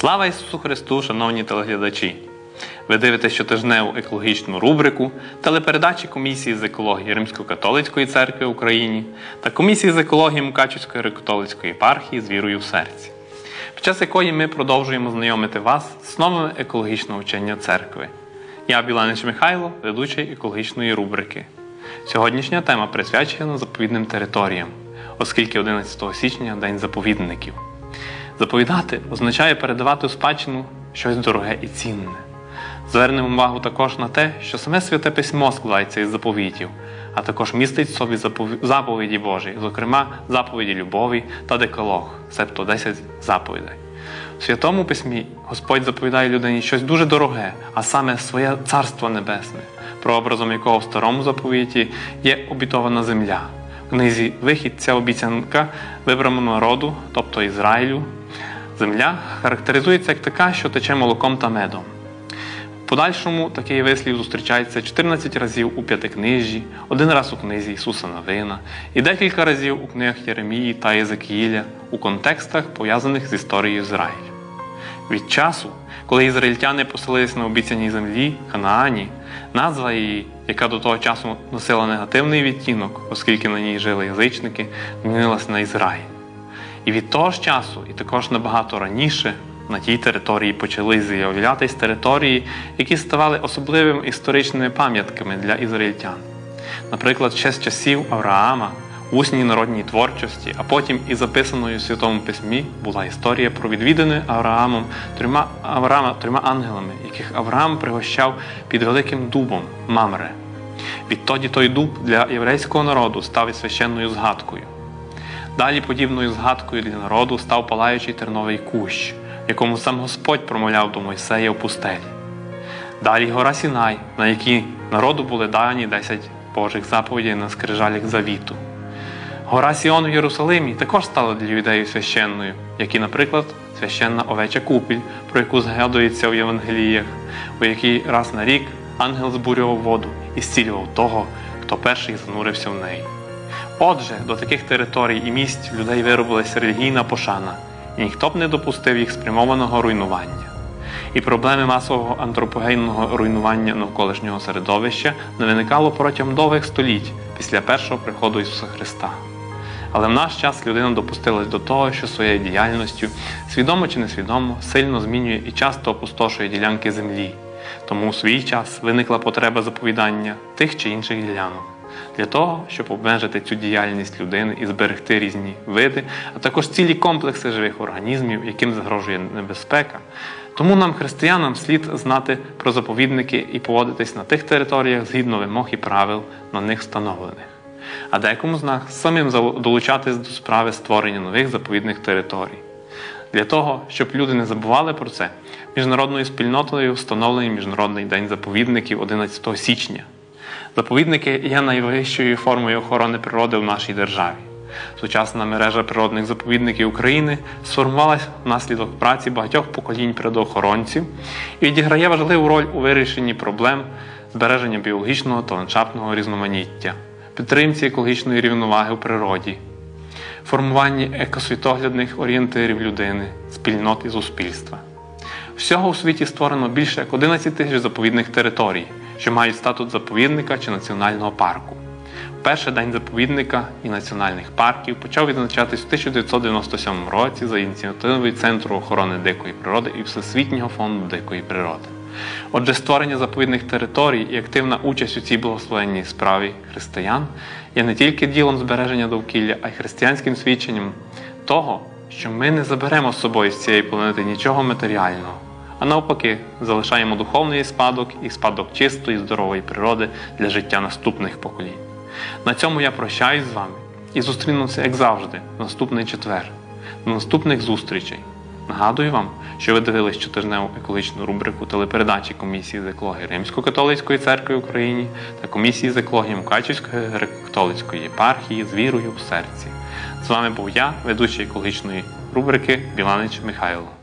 Слава Ісусу Христу, шановні телеглядачі! Ви дивитесь щотижневу екологічну рубрику телепередачі Комісії з екології Римсько-католицької церкви в Україні та Комісії з екології Мукачівської греко-католицької єпархії з вірою в серці, під час якої ми продовжуємо знайомити вас з новими екологічного вчення церкви. Я Біланич Михайло, ведучий екологічної рубрики. Сьогоднішня тема присвячена заповідним територіям, оскільки 11 січня День заповідників. Заповідати означає передавати у спадщину щось дороге і цінне. Звернемо увагу також на те, що саме святе письмо складається із заповітів, а також містить в собі заповіді Божі, зокрема заповіді любові та деколог, себто 10 заповідей. У святому письмі Господь заповідає людині щось дуже дороге, а саме своє царство небесне, прообразом якого в старому заповіті є обітована земля. В книзі Вихід ця обіцянка вибраному народу, тобто Ізраїлю, земля характеризується як така, що тече молоком та медом. В подальшому такий вислів зустрічається 14 разів у п'ятикнижжі, один раз у книзі Ісуса Навина і декілька разів у книгах Єремії та Єзекіїля у контекстах, пов'язаних з історією Ізраїлю. Від часу, коли ізраїльтяни поселились на обіцяній землі Ханаані, назва її, яка до того часу носила негативний відтінок, оскільки на ній жили язичники, змінилася на Ізраїль. І від того ж часу, і також набагато раніше, на тій території почали з'являтись території, які ставали особливими історичними пам'ятками для ізраїльтян. Наприклад, ще з часів Авраама усній народній творчості, а потім і записаною в Святому Письмі була історія про відвідане Авраамом трьома, Авраама трьома ангелами, яких Авраам пригощав під великим дубом Мамре. Відтоді той дуб для єврейського народу став і священною згадкою. Далі подібною згадкою для народу став палаючий терновий кущ, якому сам Господь промовляв до Мойсея в пустелі. Далі гора Сінай, на якій народу були дані 10 Божих заповідей на скрижалях завіту. Гора Сіон в Єрусалимі також стала для юдеїв священною, як і, наприклад, священна овеча купіль, про яку згадується в Євангеліях, у якій раз на рік ангел збурював воду і зцілював того, хто перший занурився в неї. Отже, до таких територій і місць людей виробилася релігійна пошана, і ніхто б не допустив їх спрямованого руйнування. І проблеми масового антропогенного руйнування навколишнього середовища не виникало протягом довгих століть після першого приходу Ісуса Христа. Але в наш час людина допустилась до того, що своєю діяльністю, свідомо чи несвідомо, сильно змінює і часто опустошує ділянки землі. Тому у свій час виникла потреба заповідання тих чи інших ділянок. Для того, щоб обмежити цю діяльність людини і зберегти різні види, а також цілі комплекси живих організмів, яким загрожує небезпека. Тому нам, християнам, слід знати про заповідники і поводитись на тих територіях згідно вимог і правил на них встановлених. А декому з нас самим долучатись до справи створення нових заповідних територій. Для того, щоб люди не забували про це, міжнародною спільнотою встановлений Міжнародний день заповідників 11 січня. Заповідники є найвищою формою охорони природи в нашій державі. Сучасна мережа природних заповідників України сформувалась внаслідок праці багатьох поколінь природоохоронців і відіграє важливу роль у вирішенні проблем збереження біологічного та ландшафтного різноманіття, підтримці екологічної рівноваги у природі, формуванні екосвітоглядних орієнтирів людини, спільнот і суспільства. Всього у світі створено більше як 11 тисяч заповідних територій, що мають статус заповідника чи національного парку. Перший день заповідника і національних парків почав відзначатись в 1997 році за ініціативою Центру охорони дикої природи і Всесвітнього фонду дикої природи. Отже, створення заповідних територій і активна участь у цій благословенній справі християн є не тільки ділом збереження довкілля, а й християнським свідченням того, що ми не заберемо з собою з цієї планети нічого матеріального, а навпаки, залишаємо духовний спадок і спадок чистої, здорової природи для життя наступних поколінь. На цьому я прощаюсь з вами і зустрінемося, як завжди, в наступний четвер. До наступних зустрічей. Нагадую вам, що ви дивились щотижневу екологічну рубрику телепередачі Комісії з екології Римсько-католицької церкви в Україні та Комісії з екології Мукачівської греко-католицької єпархії з вірою в серці. З вами був я, ведучий екологічної рубрики Біланич Михайло.